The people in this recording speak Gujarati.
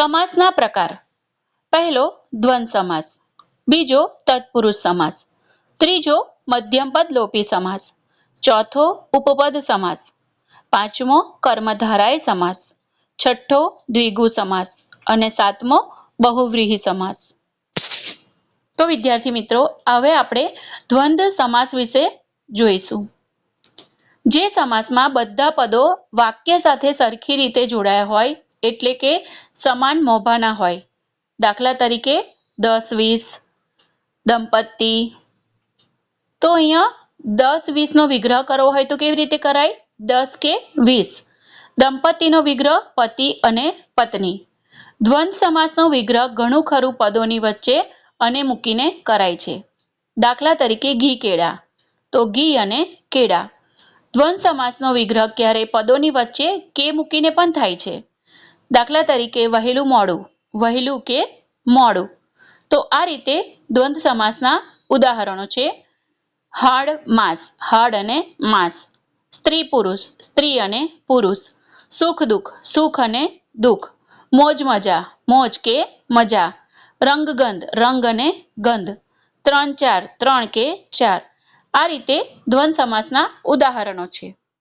સમાસના પ્રકાર. પહેલો, દ્વંદ સમાસ. બીજો, તત્પુરુષ સમાસ. ત્રીજો, મધ્યમપદ લોપી સમાસ. ચોથો, ઉપપદ સમાસ. પાંચમો, કર્મધારાય સમાસ. છઠ્ઠો, દ્વિગુ સમાસ. અને સાતમો, બહુવ્રીહી સમાસ. તો વિદ્યાર્થી મિત્રો, હવે આપણે દ્વંદ સમાસ વિશે જોઈશું. જે સમાસમાં બધા પદો વાક્ય સાથે સરખી રીતે જોડાયા હોય એટલે કે સમાન મોભાના હોય. દાખલા તરીકે દસ, વીસ, દંપતી. તો અહીંયા દસ, વીસનો વિગ્રહ કરવો હોય તો કેવી રીતે કરાય? દસ કે વીસ. દંપતીનો વિગ્રહ પતિ અને પત્ની. દ્વંદ સમાસનો વિગ્રહ ઘણું ખરું પદોની વચ્ચે અને મૂકીને કરાય છે. દાખલા તરીકે ઘી કેળા. તો ઘી અને કેળા. દ્વંદ સમાસનો વિગ્રહ ક્યારેય પદોની વચ્ચે કે મૂકીને પણ થાય છે? દાખલા તરીકે વહેલું મોડું, વહેલું કે મોડું. તો આ રીતે દ્વંદ સમાસના ઉદાહરણો છે. હાડ માસ, હાડ અને માસ. સ્ત્રી પુરુષ, સ્ત્રી અને પુરુષ. સુખ દુઃખ, સુખ અને દુઃખ. મોજ મજા, મોજ કે મજા. રંગગંધ, રંગ અને ગંધ. ત્રણ ચાર, ત્રણ કે ચાર. આ રીતે દ્વંદ સમાસના ઉદાહરણો છે.